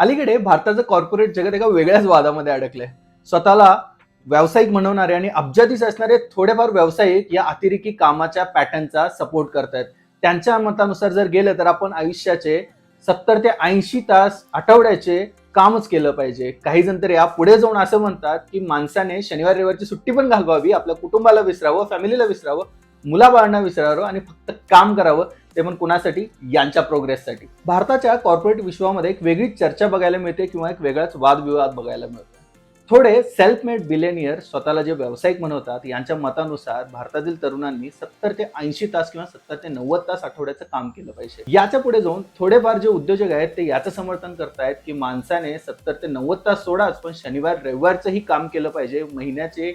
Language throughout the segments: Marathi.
अलीकडे भारताचं कॉर्पोरेट जगत एका वेगळ्याच वादामध्ये अडकलंय. स्वतःला व्यावसायिक म्हणवणारे आणि अब्जाधीश असणारे थोडेफार व्यावसायिक या अतिरेकी कामाच्या पॅटर्नचा सपोर्ट करतायत. त्यांच्या मतानुसार जर गेलं तर आपण आयुष्याचे सत्तर ते ऐंशी तास आठवड्याचे कामच केलं पाहिजे. काही जण तर या पुढे जाऊन असं म्हणतात की माणसाने शनिवार रविवारची सुट्टी पण घालवावी आपल्या कुटुंबाला विसरावं फॅमिलीला विसरावं मुलाबाळांना विसरावं आणि फक्त काम करावं. ते पण कुणासाठी? यांच्या प्रोग्रेससाठी भारताच्या कॉर्पोरेट विश्वामध्ये एक वेगळीच चर्चा बघायला मिळते किंवा एक वेगळाच वादविवाद बघायला मिळतो. थोडे सेल्फ मेड बिलेनियर स्वतःला जे व्यावसायिक म्हणवतात यांच्या मतानुसार भारतातील तरुणांनी सत्तर ते ऐंशी तास किंवा सत्तर ते नव्वद तास आठवड्याचं काम केलं पाहिजे. याच्यापुढे जाऊन थोडेफार जे उद्योजक आहेत ते याचं समर्थन करतायत की माणसाने सत्तर ते नव्वद तास सोडाच पण शनिवार रविवारचंही काम केलं पाहिजे. महिन्याचे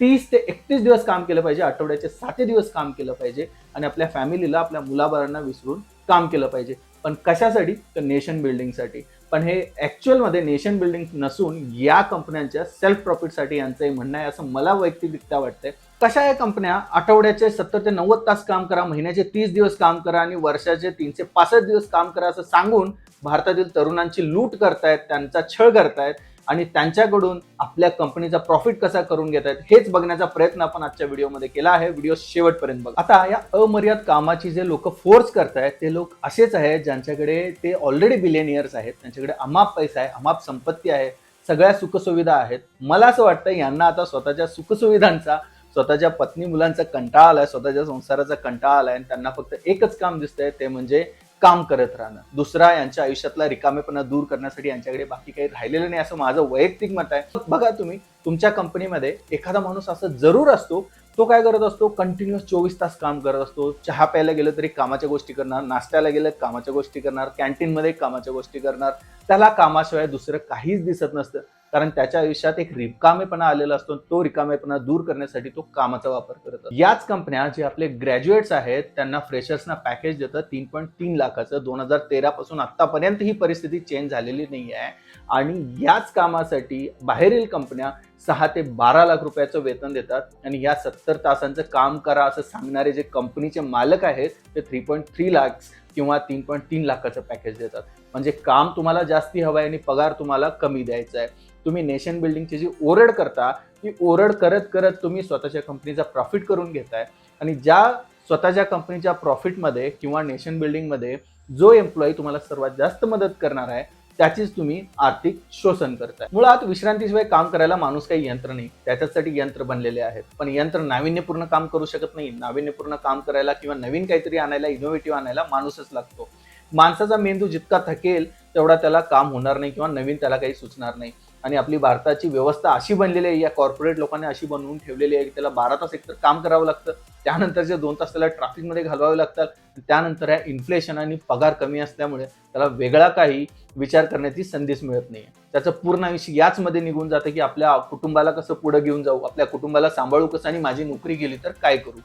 तीस ते एकतीस दिवस काम केलं पाहिजे आठवड्याचे सात दिवस काम केलं पाहिजे आणि आपल्या फॅमिलीला आपल्या मुलाबाळांना विसरून काम केलं पाहिजे. पण कशासाठी? तर नेशन बिल्डिंगसाठी. पण हे ऍक्च्युअलमध्ये नेशन बिल्डिंग नसून या कंपन्यांच्या सेल्फ प्रॉफिटसाठी यांचं हे म्हणणं आहे असं मला वैयक्तिकरित्या वाटतंय. कशा या कंपन्या? आठवड्याचे सत्तर ते नव्वद तास काम करा महिन्याचे तीस दिवस काम करा आणि वर्षाचे तीनशे पासष्ट दिवस काम करा असं सांगून भारतातील तरुणांची लूट करतायत त्यांचा छळ करतायत. आणि त्यांच्याकडून आपल्या कंपनीचा प्रॉफिट कसा करून घेत आहेत हेच बघण्याचा प्रयत्न आपण आजच्या व्हिडिओमध्ये केला आहे. व्हिडिओ शेवटपर्यंत बघा. आता या अमर्याद कामाची जे लोक फोर्स करतायत ते लोक असेच आहेत ज्यांच्याकडे ते ऑलरेडी बिलेनियर्स आहेत त्यांच्याकडे अमाप पैसा आहे अमाप संपत्ती आहे सगळ्या सुखसुविधा आहेत. मला असं वाटतं यांना आता स्वतःच्या सुखसुविधांचा स्वतःच्या पत्नी मुलांचा कंटाळा आलाय स्वतःच्या संसाराचा कंटाळा आलाय आणि त्यांना फक्त एकच काम दिसतंय ते म्हणजे काम करत राहणं. दुसरा यांच्या आयुष्यातला रिकामेपणा दूर करण्यासाठी यांच्याकडे बाकी काही राहिलेलं नाही असं माझं वैयक्तिक मत आहे. बघा तुम्ही तुमच्या कंपनीमध्ये एखादा माणूस असं जरूर असतो तो काय करत असतो? कंटिन्युअस चोवीस तास काम करत असतो. चहा प्यायला गेलं तरी कामाच्या गोष्टी करणार नाश्त्याला गेलं कामाच्या गोष्टी करणार कॅन्टीनमध्ये कामाच्या गोष्टी करणार. त्याला कामाशिवाय दुसरं काहीच दिसत नसतं. कारण त्याच्या आयुष्यात एक रिकामेपणा आलेला असतो तो रिकामेपणा दूर करण्यासाठी तो कामाचा वापर करत असतो. याच कंपन्या जे आपले ग्रॅज्युएट्स आहेत त्यांना फ्रेशर्सना पॅकेज देतात तीन पॉईंट तीन लाखाचं. दोन हजार तेरा पासून आतापर्यंत ही परिस्थिती चेंज झालेली नाही आहे आणि याच कामासाठी बाहेरील कंपन्या सहा ते बारा लाख रुपयाचं वेतन देतात आणि या सत्तर तासांचं काम करा असं सांगणारे जे कंपनीचे मालक आहेत ते थ्री पॉईंट थ्री लाख किंवा तीन पॉईंट तीन लाखाचं पॅकेज देतात. म्हणजे काम तुम्हाला जास्ती हवं आहे आणि पगार तुम्हाला कमी द्यायचा आहे. तुम्ही नेशन बिल्डिंगची जी ओरड करता ती ओरड करत करत तुम्ही स्वतःच्या कंपनीचा प्रॉफिट करून घेताय. आणि ज्या स्वतःच्या कंपनीच्या प्रॉफिटमध्ये किंवा नेशन बिल्डिंगमध्ये जो एम्प्लॉई तुम्हाला सर्वात जास्त मदत करणार आहे त्याचीच तुम्ही आर्थिक शोषण करताय. मुळात विश्रांतीशिवाय काम करायला माणूस काही यंत्र नाही. त्याच्यासाठी यंत्र बनलेले आहेत. पण यंत्र नाविन्यपूर्ण काम करू शकत नाही. नाविन्यपूर्ण काम करायला किंवा नवीन काहीतरी आणायला इनोव्हेटिव्ह आणायला माणूसच लागतो. माणसाचा मेंदू जितका थकेल तेवढा त्याला काम होणार नाही किंवा नवीन त्याला काही सुचणार नाही. आणि आपली भारताची व्यवस्था अशी बनलेली आहे या कॉर्पोरेट लोकांनी अशी बनवून ठेवलेली आहे की त्याला बारा तास एकतर काम करावं लागतं. त्यानंतरचे दोन तास त्याला ट्रॅफिकमध्ये घालवावे लागतात. त्यानंतर ह्या इन्फ्लेशन आणि पगार कमी असल्यामुळे त्याला वेगळा काही विचार करण्याची संधीच मिळत नाही त्याचं पूर्ण आयुष्य याचमध्ये निघून जातं की आपल्या कुटुंबाला कसं पुढे घेऊन जाऊ? आपल्या कुटुंबाला सांभाळू कसं? आणि माझी नोकरी गेली तर काय करू?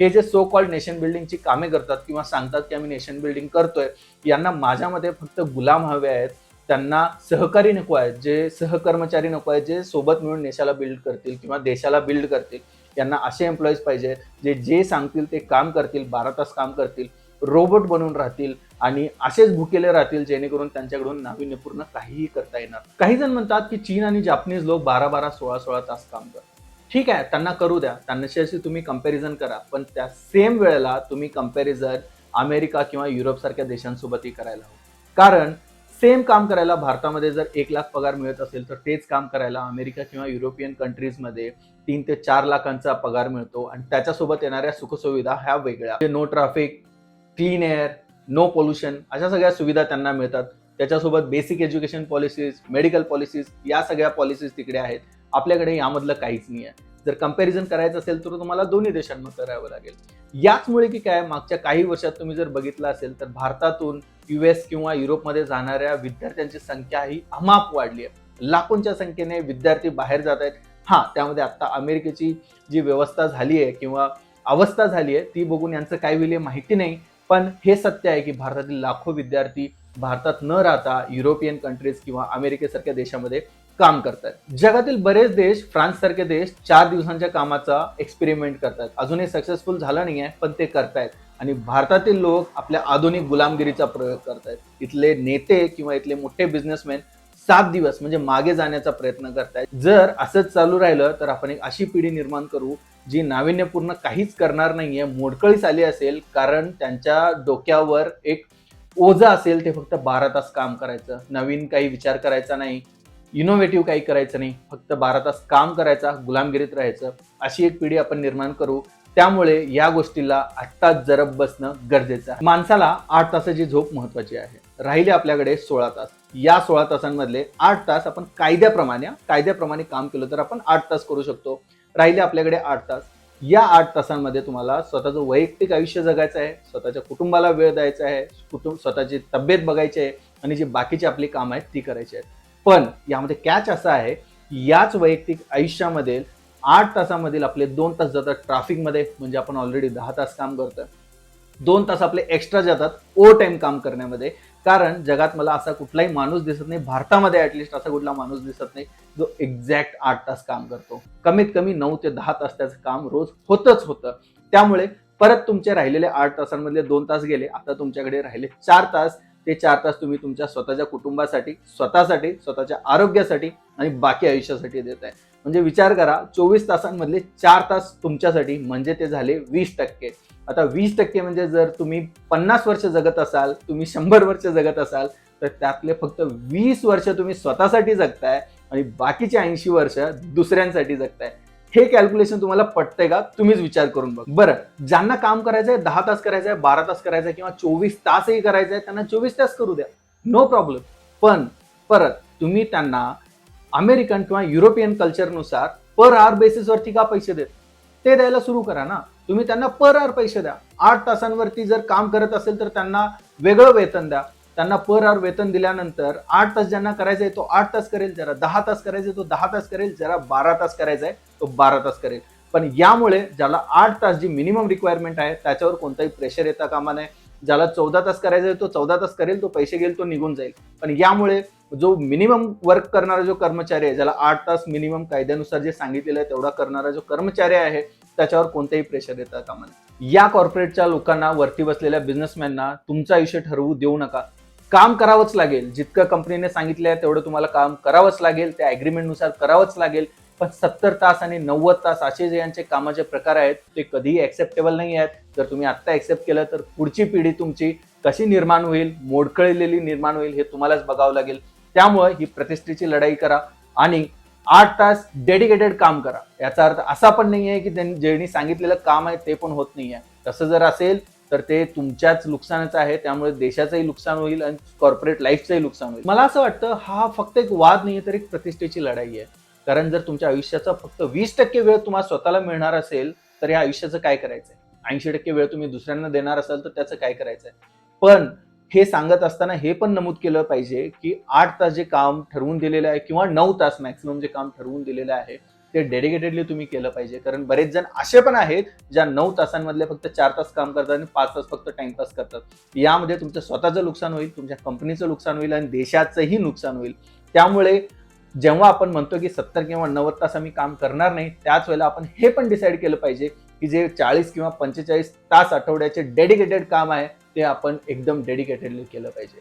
हे जे सो कॉल्ड नेशन बिल्डिंगची कामे करतात किंवा सांगतात की आम्ही नेशन बिल्डिंग करतोय यांना माझ्यामध्ये फक्त गुलाम हवे आहेत त्यांना सहकारी नको आहेत जे सहकर्मचारी नको आहेत जे सोबत मिळून देशाला बिल्ड करतील किंवा देशाला बिल्ड करतील यांना असे एम्प्लॉईज पाहिजे जे जे सांगतील ते काम करतील बारा तास काम करतील रोबोट बनून राहतील आणि असेच भुकेले राहतील जेणेकरून त्यांच्याकडून नाविन्यपूर्ण काहीही करता येणार. काही जण म्हणतात की चीन आणि जापनीज लोक बारा बारा सोळा सोळा तास काम करतात. ठीक आहे त्यांना करू द्या. त्यांच्याशी तुम्ही कंपॅरिझन करा. पण त्या सेम वेळेला तुम्ही कंपॅरिझन अमेरिका किंवा युरोप सारख्या देशांसोबतही करायला हवं. कारण सेम काम करायला भारतामध्ये जर एक लाख पगार मिळत असेल तर तेच काम करायला अमेरिका किंवा युरोपियन कंट्रीजमध्ये तीन ते चार लाखांचा पगार मिळतो. आणि त्याच्यासोबत येणाऱ्या सुखसुविधा ह्या वेगळ्या. No traffic clean air no pollution अशा सगळ्या सुविधा त्यांना मिळतात. त्याच्यासोबत basic education policies medical policies या सगळ्या पॉलिसीज तिकडे आहेत. आपल्याकडे यामधलं काहीच नाही आहे जर कंपॅरिझन करायचं असेल तर तुम्हाला दोन्ही देशांमध्ये करावं लागेल. याचमुळे की काय मागच्या काही वर्षात तुम्ही जर बघितलं असेल तर भारतातून यू एस किंवा युरोपमध्ये जाणाऱ्या विद्यार्थ्यांची संख्या ही अमाप वाढली आहे. लाखोंच्या संख्येने विद्यार्थी बाहेर जात आहेत. हां त्यामध्ये आत्ता अमेरिकेची जी व्यवस्था झाली आहे किंवा अवस्था झाली आहे ती बघून यांचं काय होईल माहिती नाही. पण हे सत्य आहे की भारतातील लाखो विद्यार्थी भारतात न राहता युरोपियन कंट्रीज किंवा अमेरिकेसारख्या देशामध्ये काम करतात जगातील बरेच देश फ्रान्स सारखे देश चार दिवसांच्या कामाचा एक्सपेरिमेंट करतात अजूनही सक्सेसफुल झाला नाही आहे पण ते करतायत. आणि भारतातील लोक आपल्या आधुनिक गुलामगिरीचा प्रयोग करतायत. इथले नेते किंवा इथले मोठे बिझनेसमॅन सात दिवस म्हणजे मागे जाण्याचा प्रयत्न करतायत. जर असंच चालू राहिलं तर आपण एक अशी पिढी निर्माण करू जी नाविन्यपूर्ण काहीच करणार नाहीये मोडकळीस आली असेल कारण त्यांच्या डोक्यावर एक ओझं असेल ते फक्त बारा तास काम करायचं. नवीन काही विचार करायचा नाही. इनोव्हेटिव्ह काही करायचं नाही. फक्त बारा तास काम करायचा गुलामगिरीत राहायचं. अशी एक पिढी आपण निर्माण करू. त्यामुळे या गोष्टीला आठ तास जरब बसणं गरजेचं आहे. माणसाला आठ तासाची झोप महत्वाची आहे. राहिले आपल्याकडे सोळा तास. या सोळा तासांमधले आठ तास आपण कायद्याप्रमाणे कायद्याप्रमाणे काम केलं तर आपण आठ तास करू शकतो. राहिले आपल्याकडे आठ तास. या आठ तासांमध्ये तुम्हाला स्वतःचं वैयक्तिक आयुष्य जगायचं आहे. स्वतःच्या कुटुंबाला वेळ द्यायचा आहे. कुटुंब स्वतःची तब्येत बघायची आहे. आणि जी बाकीची आपली कामं आहेत ती करायची आहेत. पण यामध्ये कॅच असा आहे याच वैयक्तिक आयुष्यामध्ये आठ तासामधील आपले दोन तास जातात ट्रॅफिकमध्ये म्हणजे आपण ऑलरेडी दहा तास काम करतोय. दोन तास आपले एक्स्ट्रा जातात ओव्हर टाइम काम करण्यामध्ये. कारण जगात मला असा कुठलाही माणूस दिसत नाही भारतामध्ये ॲटलिस्ट असा कुठला माणूस दिसत नाही जो एक्झॅक्ट आठ तास काम करतो. कमीत कमी नऊ ते दहा तास त्याचं काम रोज होतच होतं. त्यामुळे परत तुमचे राहिलेले आठ तासांमधले दोन तास गेले आता तुमच्याकडे राहिले चार तास ते चार तास तुम्ही तुमच्या स्वतःच्या कुटुंबासाठी स्वतःसाठी स्वतःच्या आरोग्यासाठी आणि बाकी आयुष्यासाठी देत आहे. म्हणजे विचार करा चोवीस तासांमधले चार तास तुमच्यासाठी म्हणजे ते झाले वीस टक्के. आता वीस टक्के म्हणजे जर तुम्ही पन्नास वर्ष जगत असाल तुम्ही शंभर वर्ष जगत असाल तर त्यातले फक्त वीस वर्ष तुम्ही स्वतःसाठी जगताय आणि बाकीचे ऐंशी वर्ष दुसऱ्यांसाठी जगताय. हे कॅल्क्युलेशन तुम्हाला पटतंय का? तुम्हीच विचार करून बघ. बरं ज्यांना काम करायचंय दहा तास करायचंय बारा तास करायचंय किंवा चोवीस तासही करायचंय त्यांना चोवीस तास करू द्या. नो प्रॉब्लेम पण परत तुम्ही त्यांना अमेरिकन किंवा युरोपियन कल्चरनुसार पर आवर बेसिसवरती का पैसे देत? ते द्यायला सुरू करा ना. तुम्ही त्यांना पर आवर पैसे द्या. आठ तासांवरती जर काम करत असेल तर त्यांना वेगळं वेतन द्या. त्यांना पर आवर वेतन दिल्यानंतर आठ तास ज्यांना करायचा आहे तो आठ तास करेल जरा दहा तास करायचा आहे तो दहा तास करेल जरा बारा तास करायचा आहे तो बारा तास करेल. पण यामुळे ज्याला आठ तास जी मिनिमम रिक्वायरमेंट आहे त्याच्यावर कोणताही प्रेशर येता कामा नये. ज्याला चौदा तास करायचा आहे तो चौदा तास करेल तो पैसे घेईल तो निघून जाईल. पण यामुळे जो मिनिमम वर्क करणारा जो कर्मचारी आहे ज्याला आठ तास मिनिमम कायद्यानुसार जे सांगितलेलं आहे तेवढा करणारा जो कर्मचारी आहे त्याच्यावर कोणतेही प्रेशर येता कामा नये. या कॉर्पोरेटच्या लोकांना वरती बसलेल्या बिझनेसमॅनना तुमचं आयुष्य ठरवू देऊ नका. काम करावंच लागेल. जितकं कंपनीने सांगितलं आहे तेवढं तुम्हाला काम करावंच लागेल. त्या ॲग्रीमेंटनुसार करावंच लागेल. पण सत्तर तास आणि नव्वद तास असे जे यांचे कामाचे प्रकार आहेत ते कधीही ऍक्सेप्टेबल नाही आहेत. जर तुम्ही आत्ता ऍक्सेप्ट केलं तर पुढची पिढी तुमची कशी निर्माण होईल मोडकळलेली निर्माण होईल हे तुम्हालाच बघावं लागेल. त्यामुळे ही प्रतिष्ठेची लढाई करा आणि आठ तास डेडिकेटेड काम करा. याचा अर्थ असा पण नाही आहे की ज्यांनी सांगितलेलं काम आहे ते पण होत नाही आहे तसं जर असेल तर ते तुमच्याच नुकसानाचं आहे त्यामुळे देशाचंही नुकसान होईल आणि कॉर्पोरेट लाईफचंही नुकसान होईल. मला असं वाटतं हा फक्त एक वाद नाही तर एक प्रतिष्ठेची लढाई आहे. कारण जर तुमच्या आयुष्याचा फक्त वीस टक्के वेळ तुम्हाला स्वतःला मिळणार असेल तर या आयुष्याचं काय करायचं आहे ऐंशी टक्के वेळ तुम्ही दुसऱ्यांना देणार असाल तर त्याचं काय करायचं आहे पण हे सांगत असताना हे पण नमूद केलं पाहिजे की आठ तास जे काम ठरवून दिलेलं आहे किंवा नऊ तास मॅक्सिमम जे काम ठरवून दिलेलं आहे ते डेडिकेटेडली तुम्ही केलं पाहिजे. कारण बरेच जण असे पण आहेत ज्या नऊ तासांमधले फक्त चार तास काम करतात आणि पाच तास फक्त टाइमपास करतात. यामध्ये तुमचं स्वतःचं नुकसान होईल तुमच्या कंपनीचं नुकसान होईल आणि देशाचंही नुकसान होईल. त्यामुळे जेव्हा आपण म्हणतो की सत्तर किंवा नव्वद तास आम्ही काम करणार नाही त्याच वेळेला आपण हे पण डिसाईड केलं पाहिजे की जे चाळीस किंवा पंचेचाळीस तास आठवड्याचे डेडिकेटेड काम आहे ते आपण एकदम डेडिकेटेडली केलं पाहिजे.